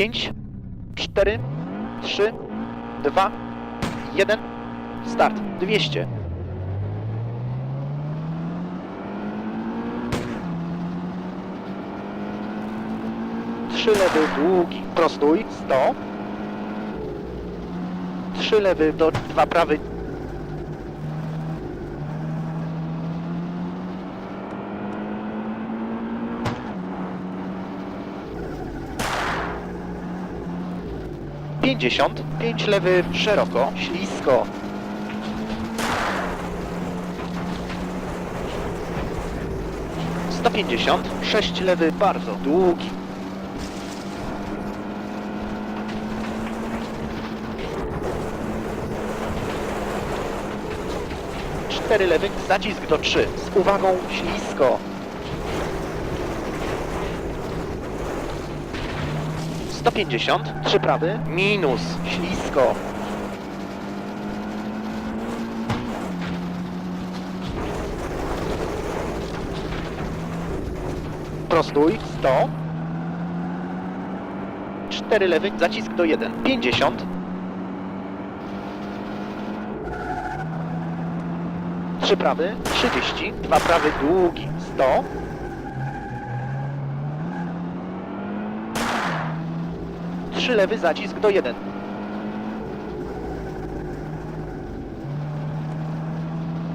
5, 4, 3, 2, 1. Start. 200. Trzy lewy, długi, prostuj, 100. Trzy lewy do dwa prawy. Pięćdziesiąt, pięć lewy szeroko, ślisko. Sto pięćdziesiąt, sześć lewy bardzo długi. Cztery lewy, zacisk do trzy. Z uwagą ślisko. 150, trzy prawy, minus, ślisko. Prostuj, 100. Cztery lewy, zacisk do 1. 50. Trzy prawy, 30. Dwa prawy, długi, 100. Trzy lewy, zacisk do 1.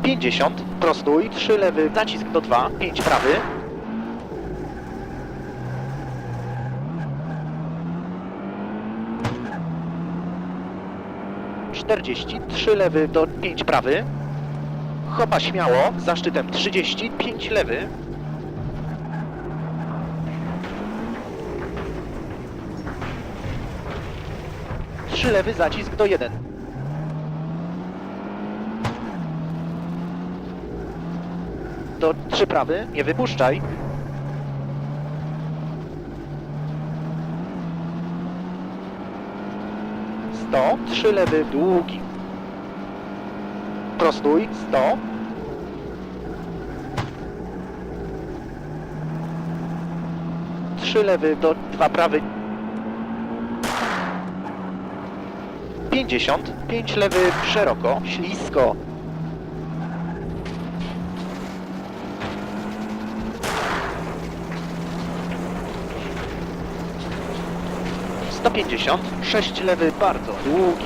Pięćdziesiąt, prostuj, trzy lewy, zacisk do 2, pięć prawy. Czterdzieści, trzy lewy do 5 prawy. Chopa śmiało, za szczytem 30, 5 lewy. Trzy lewy, zacisk do 1. Do trzy prawy, nie wypuszczaj. Sto, trzy lewy, długi. Prostuj, sto. Trzy lewy do dwa prawy. 50, 5 lewy szeroko, ślisko. Sto pięćdziesiąt, sześć lewy bardzo długi.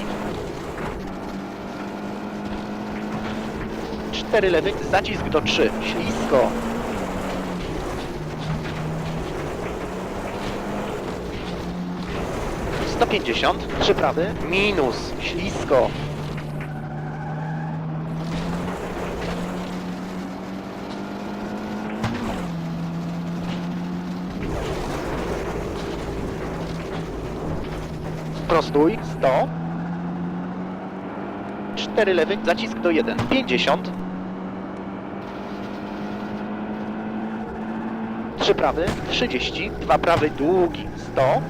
Cztery lewy, zacisk do trzy, ślisko. Sto pięćdziesiąt, trzy prawy, minus, ślisko. Prostuj, 100. Cztery lewy, zacisk do 1. 50. Trzy prawy, 30. Dwa prawy, długi, 100.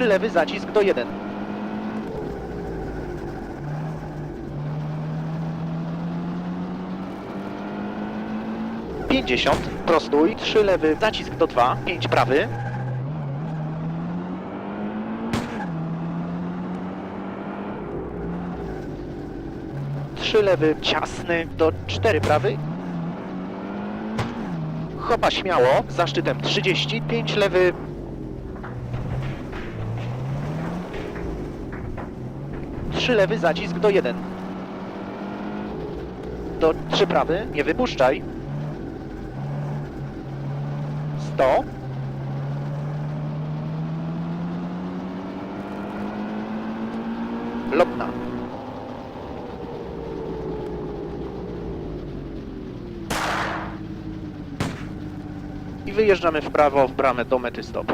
Trzy lewy, zacisk do 1. Pięćdziesiąt, prostuj, trzy lewy, zacisk do 2, 5 prawy. Trzy lewy, ciasny, do 4 prawy. Chopa śmiało, za szczytem 30, 5 lewy, Trzy lewy, zacisk do 1. Do trzy prawy, nie wypuszczaj. 100. Lotna. I wyjeżdżamy w prawo w bramę do mety stop.